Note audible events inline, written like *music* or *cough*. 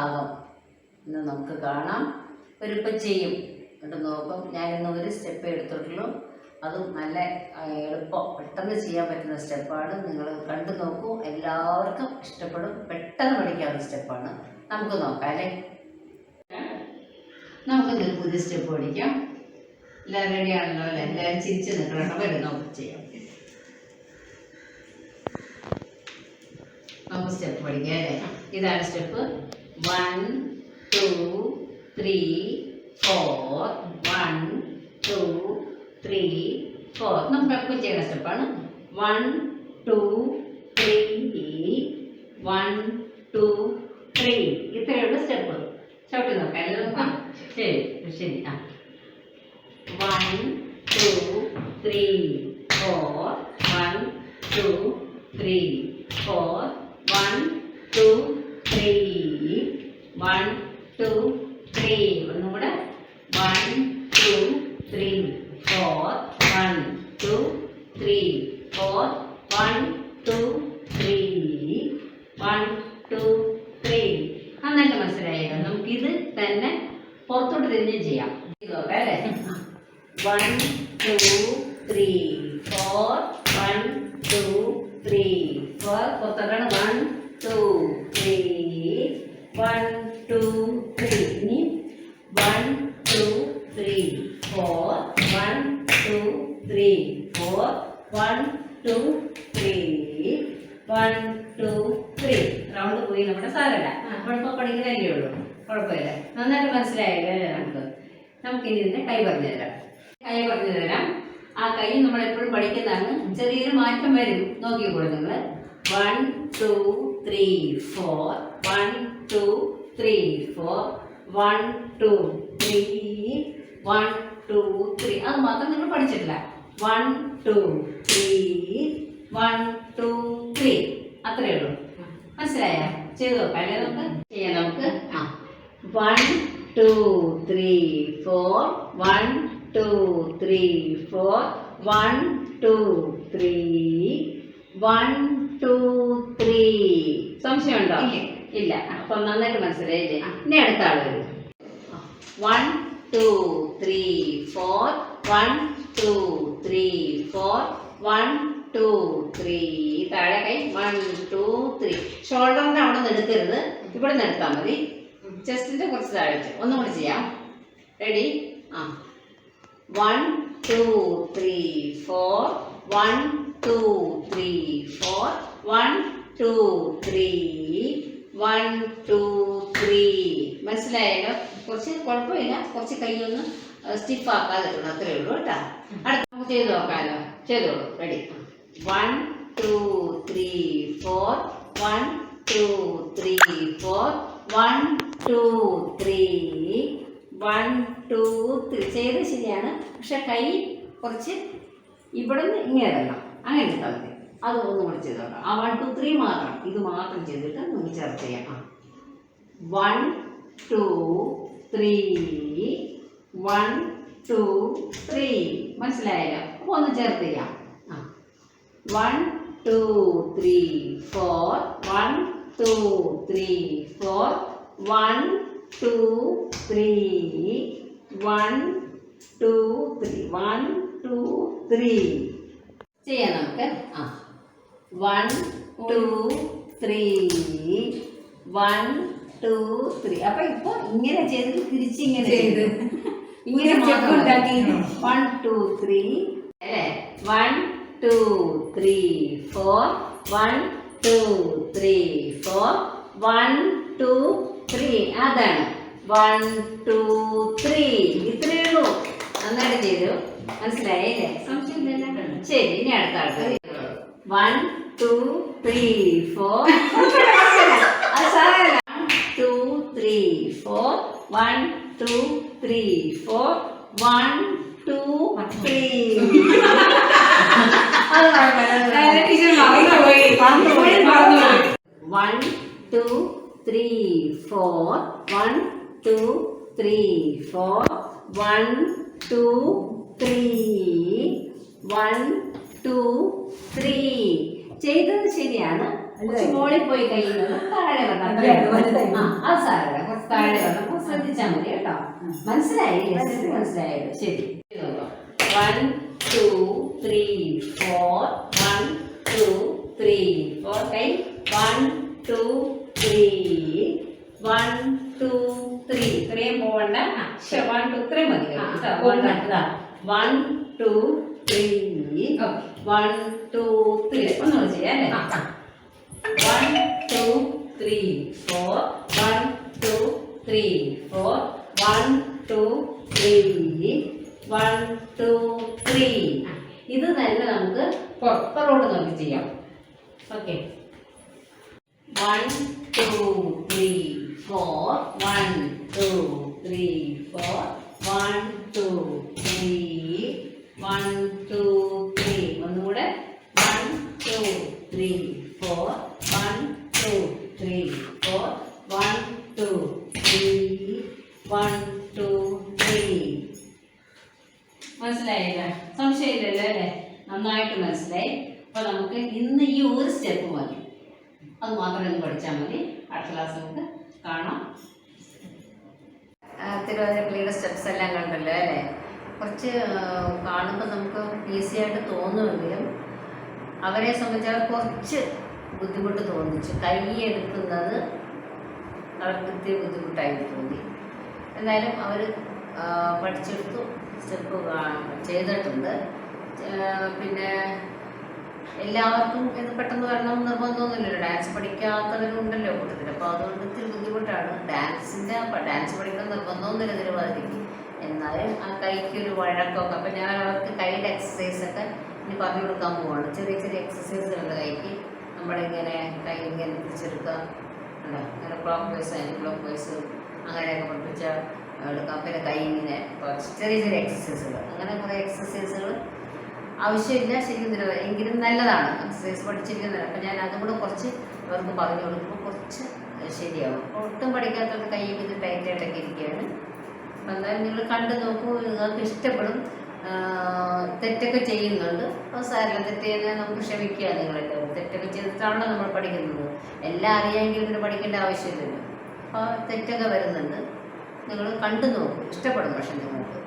ഭാഗം ഇന്ന് നമുക്ക് കാണാം. ഒരിപ്പം ചെയ്യും എന്നിട്ട് നോക്കും. ഞാൻ ഇന്ന് ഒരു സ്റ്റെപ്പ് എടുത്തിട്ടുള്ളൂ. അതും നല്ല എളുപ്പം. പെട്ടെന്ന് ചെയ്യാൻ പറ്റുന്ന സ്റ്റെപ്പാണ് നിങ്ങൾ കണ്ടു നോക്കൂ. എല്ലാവർക്കും ഇഷ്ടപ്പെടും. പെട്ടെന്ന് പഠിക്കാവുന്ന സ്റ്റെപ്പാണ് നമുക്ക് നോക്കാം അല്ലേ? നമുക്കിന്ന് പുതിയ സ്റ്റെപ്പ് പഠിക്കാം. എല്ലാവരും റെഡി ആണല്ലോ അല്ലേ? എല്ലാവരും ചിരിച്ച് നിൽക്കണം. വരും നമുക്ക് ചെയ്യാം. നമുക്ക് സ്റ്റെപ്പ് പഠിക്കാം അല്ലേ? ഇതാണ് step one two three four one two three four നമുക്ക് എപ്പോൾ ചെയ്യുന്ന സ്റ്റെപ്പാണ് one two three one two three ഇത്രയുള്ള സ്റ്റെപ്പ് ചവിട്ടി നോക്കാം. എല്ലാവരും നോക്കാം ശരി ശരി. ആ. One two three four one two three four one two three one two three ഒന്നും കൂടെ one two three four one two three four one two three one two three നന്നായിട്ട് മനസ്സിലായല്ലോ നമുക്കിത് തന്നെ പുറത്തോട്ട് തിരിഞ്ഞ് ചെയ്യാം. നോക്കാം അല്ലേ? One two three four one two three four പുറത്തോട്ടാണ് one two three one two three ഇനി one two three four one two three four one two three one two three round പോയി നമ്മുടെ സാരല്ല കുഴപ്പം പഠിക്കുന്നതല്ലേ ഉള്ളൂ കുഴപ്പമില്ല. നന്നായിട്ട് മനസ്സിലായല്ലോ അല്ലേ നമുക്ക്? നമുക്കിനി ഇതിന്റെ കൈ പറഞ്ഞു തരാം. കൈ പറഞ്ഞു തരാം. ആ കൈ നമ്മൾ എപ്പോഴും പഠിക്കുന്നതാണ്. ചെറിയൊരു മാറ്റം വരും. നോക്കിക്കോളൂ നിങ്ങൾ one two three four one two three four one two three one two three അത് മാത്രം നിങ്ങൾ പഠിച്ചിട്ടില്ല. One two three one two three അത്രയേ ഉള്ളൂ. മനസ്സിലായ? ചെയ്തു നോക്കാം. അല്ലേ നമുക്ക്? ചെയ്യാം നമുക്ക്. One two three four one two three four one two three one two three സംശയമുണ്ടോ? ഇല്ല അപ്പൊ നന്നായിട്ട് മനസ്സിലായില്ലേ? ഇനി അടുത്ത ആൾ വരും. One two three four one two three four one two three താഴെ കൈ. വൺ ടു ത്രീ ഷോൾഡറിന്റെ അവിടെ നിന്ന് എടുക്കരുത്. ഇവിടെ നിന്ന് എടുത്താൽ മതി. ചെസ്റ്റിന്റെ കുറച്ച് താഴെ ഒന്നും കൂടി ചെയ്യാം. റെഡി ആ. One two three four one two three four one two three one two three മനസ്സിലായല്ലോ കുറച്ച് കുഴപ്പമില്ല. കുറച്ച് കൈയൊന്ന് സ്റ്റിഫ് ആക്കാതെ ഇടണം അത്രേ ഉള്ളൂ കേട്ടോ. അടുത്ത നമുക്ക് ചെയ്ത് നോക്കാമല്ലോ ചെയ്തോളൂ. Ready one two three four one two three four one two three one two three ചെയ്ത് ശരിയാണ്. പക്ഷെ കൈ കുറച്ച് ഇവിടെ നിന്ന് ഇങ്ങനെ തരണം അങ്ങനെ എടുത്താൽ മതി. അത് ഒന്നും കൂടി ചെയ്തോളാം ആ വൺ ടു ത്രീ മാത്രം. ഇത് മാത്രം ചെയ്തിട്ട് നമുക്ക് ചർച്ച ചെയ്യാം. ആ. One two three one two three മനസ്സിലായല്ലോ? അപ്പോൾ ഒന്ന് ചേർത്ത് ചെയ്യാം. ആ. One two three four one two three four one two three one two three one two three ചെയ്യാം നമുക്ക് ആ. One two three one two three അപ്പൊ ഇപ്പൊ ഇങ്ങനെ ചെയ്തിട്ട് തിരിച്ചിങ്ങനെ ചെയ്ത്. *laughs* ഇങ്ങനെ ഉണ്ടാക്കി. വൺ ടു ത്രീ അല്ലേ? One two three four one two three four one two three അതാണ്. വൺ ടു ത്രീ ഇത്രയേ ഉള്ളൂ നന്നായിട്ട് ചെയ്തു. മനസ്സിലായില്ലേ സംശയം ശരി ഇനി അടുത്ത ആൾക്ക് വൺ ടു ത്രീ ഫോർ അത് സാരമില്ല two three four one two three four one two three അത് കുഴപ്പമില്ല. ടീച്ചർ മറന്നുപോയി മറന്നുപോയി. മറന്നുപോയി one two three four one two three four one two three one two three ചെയ്തത് ശരിയാണ്. മോളിൽ പോയി കഴിയുന്നത് താഴെ വരണം. അതെ, ആ സാരമില്ല കുറച്ച് താഴെ വരണം. ശ്രദ്ധിച്ചാൽ മതി കേട്ടോ. മനസ്സിലായില്ലേ മനസ്സിലായല്ലോ. ശരി. One two three four one two three four കൈ one two three one two three ഇത്രയും പോവണ്ട വൺ ടു ഇത്രയും മതി. കേട്ടോ. One two three one two three ഒന്നുകൂടെ ചെയ്യാം അല്ലേ? One two three four one two three four one two three one two three ഇത് തന്നെ നമുക്ക് പുറത്തോട്ട് നമുക്ക് ചെയ്യാം. Okay one two three four one two three four one two three one two three ഒന്നുകൂടെ. One two three four one two three four one two three one two three മനസ്സിലായില്ല? സംശയമില്ലല്ലോ അല്ലേ? നന്നായിട്ട് മനസ്സിലായി. അപ്പോൾ നമുക്ക് ഇന്ന് ഈ ഒരു സ്റ്റെപ്പ് മതി. അത് മാത്രം ഒന്ന് പഠിച്ചാൽ മതി. അടുത്ത ക്ലാസ് നമുക്ക് കാണാം. തിരുവാതിരക്കളിയുടെ സ്റ്റെപ്സ് എല്ലാം കണ്ടല്ലോ അല്ലേ? കുറച്ച് കാണുമ്പോൾ നമുക്ക് ഈസി ആയിട്ട് തോന്നുമെങ്കിലും അവരെ സംബന്ധിച്ച് അവർ കുറച്ച് ബുദ്ധിമുട്ട് തോന്നിച്ചു. കൈ എടുക്കുന്നത് അവർക്ക് ഇത്തിരി ബുദ്ധിമുട്ടായി തോന്നി. എന്നാലും അവർ പഠിച്ചെടുത്തു സ്റ്റെപ്പ് ചെയ്തിട്ടുണ്ട്. പിന്നെ എല്ലാവർക്കും ഇത് പെട്ടെന്ന് വരണം നിർബന്ധമൊന്നുമില്ലല്ലോ ഡാൻസ് പഠിക്കാത്തവരുണ്ടല്ലോ കൂട്ടത്തിൽ അപ്പോൾ അതുകൊണ്ട് ഇത്തിരി ബുദ്ധിമുട്ടാണ്. ഡാൻസിന്റെ ഡാൻസ് പഠിക്കാൻ നിർബന്ധമൊന്നുമില്ല തിരുവാതിരയ്ക്ക് എന്നാലും ആ കൈക്ക് ഒരു വഴക്കമൊക്കെ അപ്പം ഞാൻ അവർക്ക് കൈയുടെ എക്സസൈസ് ഒക്കെ ഇനി പറഞ്ഞു കൊടുക്കാൻ പോവാണ് ചെറിയ ചെറിയ എക്സസൈസുകളുണ്ട് കൈക്ക് നമ്മളിങ്ങനെ കൈ ഇങ്ങനെ അല്ല? അങ്ങനെ clockwise anti clock vice അങ്ങനെയൊക്കെ പഠിപ്പിച്ചാൽ എടുക്കാം. പിന്നെ കൈ ഇങ്ങനെ ചെറിയ ചെറിയ എക്സസൈസുകൾ അങ്ങനെ കുറേ എക്സസൈസുകൾ ആവശ്യമില്ല ശരിക്കും തരുക എങ്കിലും നല്ലതാണ്. എക്സസൈസ് പഠിച്ചിരിക്കുന്നത് അപ്പം ഞാൻ അതും കൂടെ കുറച്ച് അവർക്ക് പറഞ്ഞു കൊടുക്കുമ്പോൾ കുറച്ച് ശരിയാവും. ഒട്ടും പഠിക്കാത്തവർക്ക് കൈ ഇത് ടൈറ്റായിട്ടൊക്കെ ഇരിക്കുകയാണ്. അപ്പം എന്തായാലും നിങ്ങൾ കണ്ടു നോക്കൂ. നിങ്ങൾക്ക് ഇഷ്ടപ്പെടും. തെറ്റൊക്കെ ചെയ്യുന്നുണ്ട്. അപ്പോൾ സാരില്ല തെറ്റ് ചെയ്യുന്നത് നമുക്ക് ക്ഷമിക്കുക നിങ്ങളെല്ലാവരും തെറ്റൊക്കെ ചെയ്തിട്ടാണല്ലോ നമ്മൾ പഠിക്കുന്നത്. എല്ലാം അറിയാമെങ്കിൽ പിന്നെ പഠിക്കേണ്ട ആവശ്യമില്ലല്ലോ. അപ്പോൾ തെറ്റൊക്കെ വരുന്നുണ്ട്. നിങ്ങൾ കണ്ടു നോക്കും. ഇഷ്ടപ്പെടും പക്ഷെ നിങ്ങൾക്ക്.